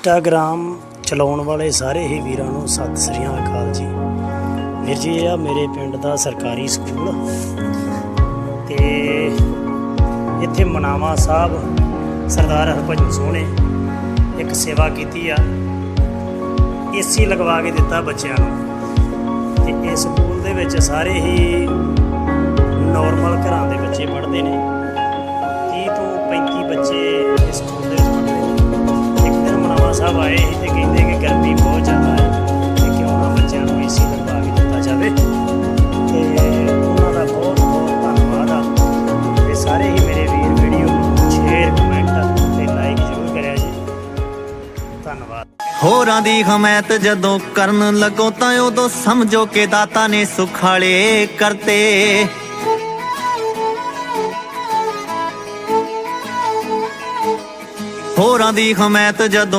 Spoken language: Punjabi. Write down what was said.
ਇੰਸਟਾਗ੍ਰਾਮ ਚਲਾਉਣ ਵਾਲੇ ਸਾਰੇ ਹੀ ਵੀਰਾਂ ਨੂੰ ਸਤਿ ਸ੍ਰੀ ਅਕਾਲ ਜੀ। ਵੀਰ ਜੀ, ਇਹ ਆ ਮੇਰੇ ਪਿੰਡ ਦਾ ਸਰਕਾਰੀ ਸਕੂਲ। ਤੇ ਇੱਥੇ ਮਨਾਵਾ ਸਾਹਿਬ ਸਰਦਾਰ ਹਰਭਜਨ ਸਿੰਘ ਨੇ ਇੱਕ ਸੇਵਾ ਕੀਤੀ ਆ। ਏਸੀ ਲਗਵਾ ਕੇ ਦਿੱਤਾ ਬੱਚਿਆਂ ਨੂੰ। ਤੇ ਇਸ ਸਕੂਲ ਦੇ ਵਿੱਚ ਸਾਰੇ ਹੀ ਨਾਰਮਲ ਘਰਾਂ ਦੇ ਬੱਚੇ ਪੜ੍ਹਦੇ ਨੇ। 30 ਤੋਂ 35 ਬੱਚੇ ਇਸ ਸਾਹਿਬ ਆਏ ਸੀ ਤੇ ਕਹਿੰਦੇ ਕਿ ਗਰਮੀ ਬਹੁਤ ਜ਼ਿਆਦਾ ਹੈ ਤੇ ਕਿਉਂ ਨਾ ਬੱਚਿਆਂ ਨੂੰ ਏਸੀ ਲਗਵਾ ਕੇ ਦਿੱਤਾ ਜਾਵੇ। ਤੇ ਉਹਨਾਂ ਦਾ ਬਹੁਤ ਬਹੁਤ ਧੰਨਵਾਦ ਆ। ਤੇ ਸਾਰੇ ਹੀ ਮੇਰੇ ਵੀਰ, ਵੀਡੀਓ ਨੂੰ ਸ਼ੇਅਰ ਕਮੈਂਟ ਤੇ ਲਾਈਕ ਜ਼ਰੂਰ ਕਰਿਆ ਜੀ। ਧੰਨਵਾਦ। ਹੋਰਾਂ ਦੀ ਹਮਾਇਤ ਜਦੋਂ ਕਰਨ ਲੱਗੋ ਤਾਂ ਉਦੋਂ ਸਮਝੋ ਕਿ ਦਾਤਾ ਨੇ ਸੁਖਾਲੇ ਕਰਤੇ। ਹੋਰਾਂ ਦੀ ਹਮਾਇਤ ਜਦੋਂ